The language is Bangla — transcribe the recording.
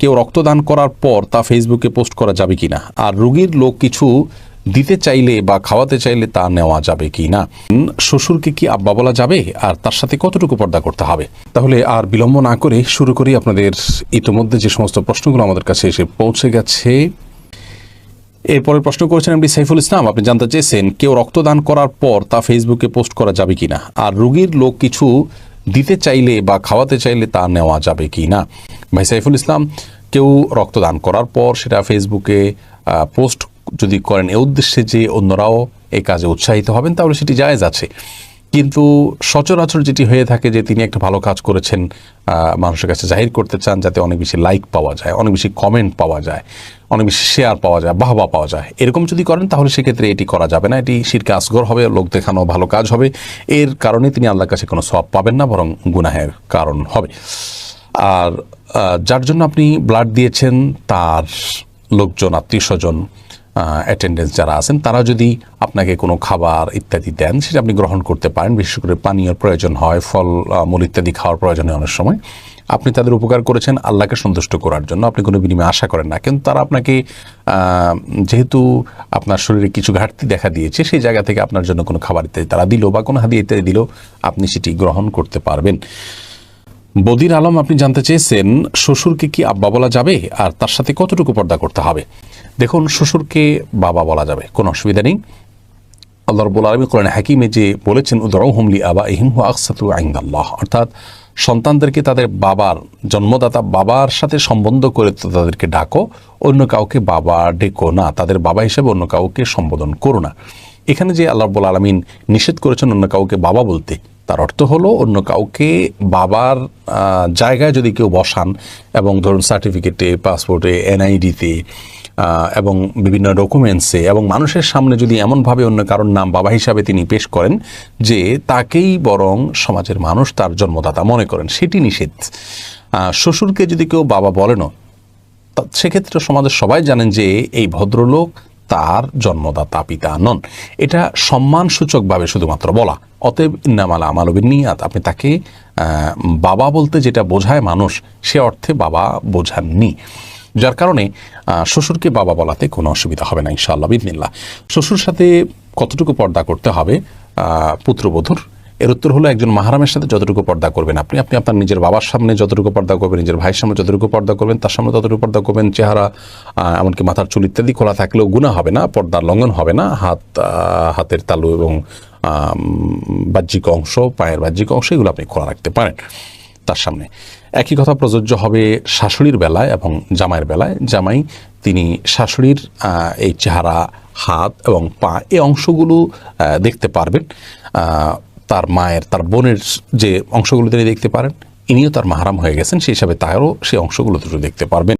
কেউ রক্তদান করার পর তা ফেসবুকে পোস্ট করা যাবে কিনা? আর রুগীর লোক কিছু দিতে চাইলে বা খাওয়াতে চাইলে তা নেওয়া যাবে কি না শ্বশুরকে কি আব্বা বলা যাবে? আর তার সাথে কতটুকু পর্দা করতে হবে? তাহলে আর বিলম্ব না করে শুরু করি আপনাদের ইতিমধ্যে যে সমস্ত প্রশ্নগুলো আমাদের কাছে এসে পৌঁছে গেছে। এরপরে প্রশ্ন করেছেন এমডি সাইফুল ইসলাম। আপনি জানতে চেয়েছেন, কেউ রক্তদান করার পর তা ফেসবুকে পোস্ট করা যাবে কি না আর রুগীর লোক কিছু দিতে চাইলে বা খাওয়াতে চাইলে তা নেওয়া যাবে কি না? ভাই সাইফুল ইসলাম, কেউ রক্তদান করার পর সেটা ফেসবুকে পোস্ট যদি করেন, এ উদ্দেশ্যে যে অন্যরাও এ কাজে উৎসাহিত হবেন, তাহলে সেটি জায়েজ আছে। কিন্তু সচরাচর যেটি হয়ে থাকে যে তিনি একটা ভালো কাজ করেছেন মানুষের কাছে জাহির করতে চান যাতে অনেক বেশি লাইক পাওয়া যায়, অনেক বেশি কমেন্ট পাওয়া যায়, অনেক বেশি শেয়ার পাওয়া যায়, বাহবা পাওয়া যায়। এরকম যদি করেন তাহলে সেক্ষেত্রে এটি করা যাবে না। এটি শিরকে আসগর হবে, লোক দেখানো ভালো কাজ হবে। এর কারণে তিনি আল্লাহর কাছে কোনো সব পাবেন না, বরং গুনাহের কারণ হবে। আর যার জন্য আপনি ব্লাড দিয়েছেন, তার লোকজন আত্মীয় স্বজন অ্যাটেন্ডেন্স যারা আছেন, তারা যদি আপনাকে কোনো খাবার ইত্যাদি দেন, সেটা আপনি গ্রহণ করতে পারেন। বিশেষ করে পানীয়র প্রয়োজন হয়, ফল মূল ইত্যাদি খাওয়ার প্রয়োজন হয় অনেক সময়। আপনি তাদের উপকার করেছেন, আল্লাহকে সন্তুষ্ট করার জন্য। আপনি কোনো বিনিময়ে আশা করেন না। কিন্তু তারা আপনাকে যেহেতু আপনার শরীরে কিছু ঘাটতি দেখা দিয়েছে, সেই জায়গা থেকে আপনার জন্য কোনো খাবার ইত্যাদি তারা দিল বা কোনো হাদিয়া ইত্যাদি দিল, আপনি সেটি গ্রহণ করতে পারবেন। বদির আলম, আপনি জানতে চেয়েছেন শ্বশুরকে কি আব্বা বলা যাবে আর তার সাথে কতটুকু পর্দা করতে হবে? দেখুন, শ্বশুরকে বাবা বলা যাবে, কোনো অসুবিধা নেই। আল্লাহ রব্বুল আলমী কোরআন হাকিমে যে বলেছেন উদরাউ হুমলি আবা ইহিম হু আকসাতু আইন্দাল্লাহ অর্থাৎ সন্তানদেরকে তাদের বাবার, জন্মদাতা বাবার সাথে সম্বন্ধ করে তাদেরকে ডাকো, অন্য কাউকে বাবা ডেকো না, তাদের বাবা হিসেবে অন্য কাউকে সম্বোধন করো না। এখানে যে আল্লাহ রব্বুল আলমিন নিষেধ করেছেন অন্য কাউকে বাবা বলতে, তার অর্থ হলো অন্য কাউকে বাবার জায়গায় যদি কেউ বসান এবং ধরুন সার্টিফিকেটে পাসপোর্টে এনআইডিতে এবং বিভিন্ন ডকুমেন্টসে এবং মানুষের সামনে যদি এমনভাবে অন্য কারোর নাম বাবা হিসাবে তিনি পেশ করেন যে তাকেই বরং সমাজের মানুষ তার জন্মদাতা মনে করেন, সেটি নিষেধ। শ্বশুরকে যদি কেউ বাবা বলেনও সেক্ষেত্রে সমাজের সবাই জানেন যে এই ভদ্রলোক তার জন্মদাতা পিতা নন। এটা সম্মানসূচকভাবে শুধুমাত্র বলা। অতএব ইন্নামালা আমাল নিয়াত আপনি তাকে বাবা বলতে যেটা বোঝায় মানুষ, সে অর্থে বাবা বোঝাননি। যার কারণে শ্বশুরকে বাবা বলাতে কোনো অসুবিধা হবে না ইনশাআল্লাহ বিদিনিল্লা শ্বশুর সাথে কতটুকু পর্দা করতে হবে? পুত্রবধূর এর উত্তর হলো একজন মাহারামের সাথে যতটুকু পর্দা করবেন আপনি। আপনি আপনার নিজের বাবার সামনে যতটুকু পর্দা করবেন, নিজের ভাইয়ের সামনে যতটুকু পর্দা করবেন, তার সামনে ততটুকু পর্দা করবেন, চেহারা এমনকি মাথার চুল ইত্যাদি খোলা থাকলেও গুণা হবে না পর্দার লঙ্ঘন হবে না। হাত হাতের তালু এবং বাহ্যিক অংশ, পায়ের বাহ্যিক অংশ, এগুলো আপনি খোলা রাখতে পারেন তার সামনে। একই কথা প্রযোজ্য হবে শাশুড়ির বেলায় এবং জামাইয়ের বেলায়। জামাই, তিনি শাশুড়ির এই চেহারা, হাত এবং পা, এই অংশগুলো দেখতে পারবেন। তার মায়ের, তার বোনের যে অংশগুলো তিনি দেখতে পারেন, ইনিও তার মাহারাম হয়ে গেছেন, সেই হিসাবে তারও সেই অংশগুলো দুটো দেখতে পারবেন।